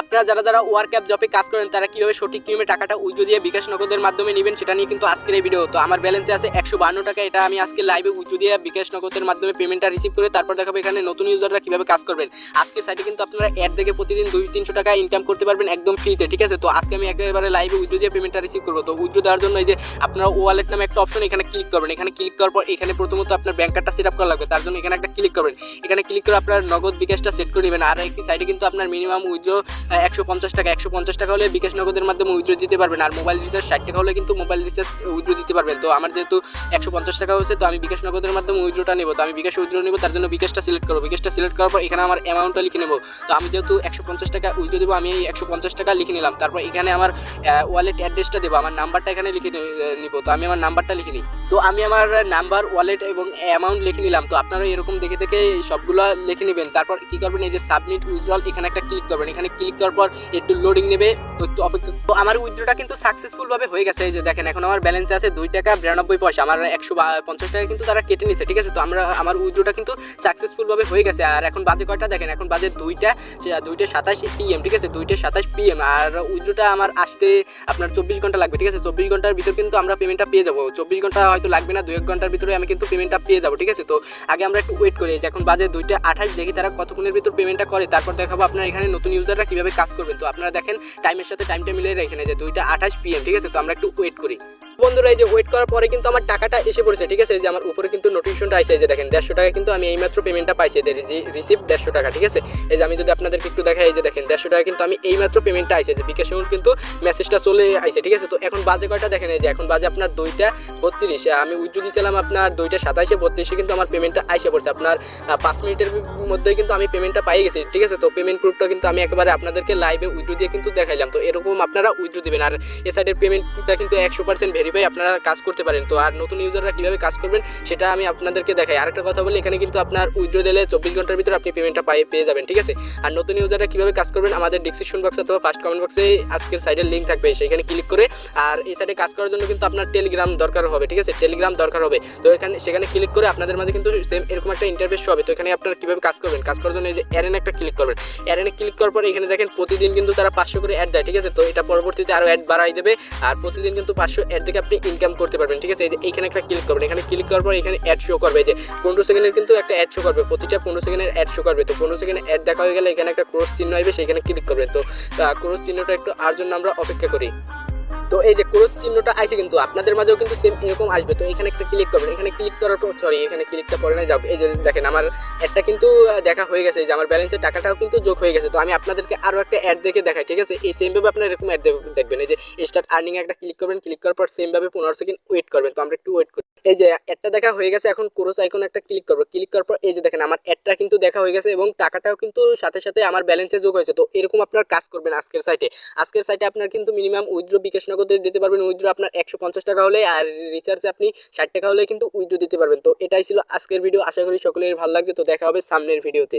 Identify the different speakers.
Speaker 1: আপনারা যারা যারা ওয়ার্ক অ্যাপ জবে কাজ করেন, তারা কীভাবে সঠিক নিয়মে টাকাটা উইথড্র দিয়ে বিকাশ নগদের মাধ্যমে নেবেন, সেটা নিয়ে কিন্তু আজকের এই ভিডিও তো আমার ব্যালেন্সে আছে একশো টাকা, এটা আমি আজকে লাইভে উইথড্র দিয়ে বিকাশ নগদের মাধ্যমে পেমেন্টটা রিসিভ করে তারপর দেখাবো এখানে নতুন ইউজাররা কীভাবে কাজ করবেন। আজকের সাইটে কিন্তু আপনারা অ্যাড দেখে প্রতিদিন দুই তিনশো টাকা ইনকাম করতে পারবেন একদম ফ্রিতে ঠিক আছে? তো আজকে আমি একেবারে লাইভে উইথড্র দিয়ে পেমেন্টটা রিসিভ করব। তো উইথড্র দেওয়ার জন্য এই যে আপনারা ওয়ালেট নামে একটা অপশন এখানে ক্লিক করবেন। এখানে ক্লিক করার পর এখানে প্রথমত আপনার ব্যাংক কার্ডটা সেট আপ করা লাগবে। তার জন্য এখানে একটা ক্লিক করবেন। এখানে ক্লিক করে আপনার নগদ বিকাশটা সেট করে নেবেন। আর একটি সাইডে কিন্তু আপনার মিনিমাম উইথড্র একশো পঞ্চাশ টাকা, একশো পঞ্চাশ টাকা হলে বিকাশ নগদের মাধ্যমে উইথড্র দিতে পারবেন আর মোবাইল রিচার্জ ষাট টাকা হলে কিন্তু মোবাইল রিচার্জ উইথড্র দিতে পারবেন। তো আমার যেহেতু একশো পঞ্চাশ টাকা হচ্ছে তো আমি বিকাশ নগদের মাধ্যমে উইথড্রটা নেব। তো আমি বিকাশ উইথড্র নেব, তার জন্য বিকাশটা সিলেক্ট করব। বিকাশটা সিলেক্ট করার পর এখানে আমার অ্যামাউন্টটা লিখে নেব। তো আমি যেহেতু একশো পঞ্চাশ টাকা উইথড্র দেবো, আমি এই একশো পঞ্চাশ টাকা লিখে নিলাম। তারপর এখানে আমার ওয়ালেট অ্যাড্রেসটা দেবো। আমার নাম্বারটা এখানে লিখে নিবো। তো আমি আমার নাম্বারটা লিখে নিই। তো আমি আমার নাম্বার ওয়ালেট এবং অ্যামাউন্ট লিখে নিলাম। তো আপনারা এরকম দেখে দেখে সবগুলো লিখে নেবেন। তারপর কী করবেন? এই যে সাবমিট উইথড্রল এখানে একটা ক্লিক করবেন। এখানে ক্লিক করার পর একটু লোডিং নেবে, একটু অপেক্ষা তো আমার উইথড্রটা কিন্তু সাকসেসফুল ভাবে হয়ে গেছে, এই যে দেখেন, এখন আমার ব্যালেন্স আছে দুই টাকা বিরানব্বই পয়সা, আমার একশো পঞ্চাশ টাকা কিন্তু তারা কেটে নিছে, ঠিক আছে? তো আমরা আমার উইথড্রটা কিন্তু সাকসেসফুল ভাবে হয়ে গেছে, আর এখন বাজে কয়টা? দেখেন, এখন বাজে দুইটা দুইটা সাতাশ পিএম ঠিক আছে? দুইটা সাতাশ পিএম আর উইথড্রটা আমার আসতে আপনার চব্বিশ ঘণ্টা লাগবে, ঠিক আছে? চব্বিশ ঘণ্টার ভিতর কিন্তু আমরা পেমেন্টটা পেয়ে যাব, চব্বিশ ঘণ্টা হয়তো লাগবে না দু এক ঘণ্টার ভিতরে আমি কিন্তু পেমেন্টটা পেয়ে যাব, ঠিক আছে? তো আগে আমরা একটু ওয়েট করি এখন বাজে দুইটা আঠাশ, দেখি তারা কতক্ষণের ভিতর পেমেন্টটা করে, তারপর দেখাবো আপনার এখানে নতুন ইউজাররা কীভাবে কাজ করবেন। তো আপনারা দেখেন টাইমের সাথে টাইমটা মিলে রেখে যে দুইটা আঠাশ পিএম ঠিক আছে? তো আমরা একটু ওয়েট করি। বন্ধুরা, এই যে ওয়েট করার পরে কিন্তু আমার টাকাটা এসে পড়েছে, ঠিক আছে? যে আমার উপরে কিন্তু নোটিফিকেশনটা আসছে যে দেখেন, দেড়শো টাকা কিন্তু আমি এইমাত্র পেমেন্টটা পাইছি যে রিসিভ দেড়শো টাকা, ঠিক আছে? এই যে আমি যদি আপনাদেরকে একটু দেখাই, এই যে দেখেন, দেড়শো টাকা কিন্তু আমি এইমাত্র পেমেন্টটা আইছে যে বিকাশ কিন্তু মেসেজটা চলে আইছে, ঠিক আছে? তো এখন বাজে কয়টা? দেখেন, এই যে এখন বাজে আপনার দুইটা বত্রিশ আমি উইথড্র দিয়েছিলাম আপনার দুইটা সাতাশে বত্রিশে কিন্তু আমার পেমেন্টটা আইসে পড়ছে, আপনার পাঁচ মিনিটের মধ্যেই কিন্তু আমি পেমেন্টটা পাই গেছি, ঠিক আছে? তো পেমেন্ট প্রুফটা কিন্তু আমি একেবারে আপনাদেরকে লাইভে উইথড্র দিয়ে কিন্তু দেখাইলাম, তো এরকম আপনারা উইথড্র দিবেন, আর এ সাইডের পেমেন্টটা কিন্তু একশো পার্সেন্ট ভেরিফাই আপনারা কাজ করতে পারেন। তো আর নতুন ইউজাররা কীভাবে কাজ করবেন, সেটা আমি আপনাদেরকে দেখাই। আরেকটা কথা বলি, এখানে কিন্তু আপনার উইথড্র দিলে চব্বিশ ঘণ্টার ভিতরে আপনি পেমেন্টটা পাই পেয়ে যাবেন, ঠিক আছে? আর নতুন ইউজাররা কীভাবে কাজ করবেন, আমাদের ডিসক্রিপশন বক্স অথবা ফার্স্ট কমেন্ট বক্সে আজকের সাইডের লিঙ্ক থাকবে, সেখানে ক্লিক করে। আর এই সাইডে কাজ করার জন্য কিন্তু আপনার টেলিগ্রাম দরকার হবে, ঠিক আছে? টেলিগ্রাম দরকার হবে। তো এখানে সেখানে ক্লিক করে আপনাদের মাঝে কিন্তু সেম এরকম একটা ইন্টারফেস হবে। তো এখানে আপনারা কীভাবে কাজ করবেন? কাজ করার জন্য এই যে অ্যারেন একটা ক্লিক করবেন। অ্যারেনে ক্লিক করার পর এখানে দেখেন, প্রতিদিন কিন্তু তারা পাঁচশো করে অ্যাড দেয়, ঠিক আছে? তো এটা পরবর্তীতে আরও অ্যাড বাড়াই দেবে। আর প্রতিদিন কিন্তু পাঁচশো অ্যাড থেকে আপনি ইনকাম করতে পারবেন, ঠিক আছে? যে এইখানে একটা ক্লিক করবেন, এখানে ক্লিক করার পর এখানে অ্যাড শো করবে যে পনেরো সেকেন্ডের কিন্তু একটা অ্যাড শো করবে, প্রতিটা পনেরো সেকেন্ডের অ্যাড শো করবে। তো পনেরো সেকেন্ড অ্যাড দেখা হয়ে গেলে এখানে একটা ক্রোশ চিহ্ন আসবে সেখানে ক্লিক করবেন তো ক্রোশ চিহ্নটা একটু আর জন্য আমরা অপেক্ষা করি। এই যে ক্রোধ চিহ্নটা আছে কিন্তু আপনাদের মাঝেও কিন্তু সেম এরকম আসবে। তো এখানে একটা ক্লিক করবেন। এখানে ক্লিক করার পর সরি এখানে ক্লিকটা পরে না যাও, এই যে দেখেন, আমার একটা কিন্তু দেখা হয়ে গেছে। যে আমার ব্যালেন্সের টাকাটাও কিন্তু যোগ হয়ে গেছে। তো আমি আপনাদেরকে আরও একটা অ্যাড দেখে দেখাই, ঠিক আছে? এই সেমভাবে আপনার এরকম অ্যাড দেখবেন। এই যে স্টার্ট আর্নিং একটা ক্লিক করবেন। ক্লিক করার পর সেমভাবে পনেরো সেকেন্ড ওয়েট করবেন। তো আমরা একটু ওয়েট করি। এই যে অ্যাডটা দেখা হয়ে গেছে, এখন ক্রোস আইকন একটা ক্লিক করব। ক্লিক করার পর এই যে দেখেন, আমার অ্যাডটা কিন্তু দেখা হয়ে গেছে এবং টাকাটাও কিন্তু সাথে সাথে আমার ব্যালেন্সে যোগ হয়েছে। তো এরকম আপনার কাজ করবেন আজকের সাইটে আজকের সাইটে আপনার কিন্তু মিনিমাম উইথড্র বিকাশ নগদে দিতে পারবেন। উইথড্র আপনার একশো পঞ্চাশ টাকা হলে আর রিচার্জে আপনি ষাট টাকা হলে কিন্তু উইথড্র দিতে পারবেন। তো এটাই ছিল আজকের ভিডিও আশা করি সকলের ভালো লাগছে। তো দেখা হবে সামনের ভিডিওতে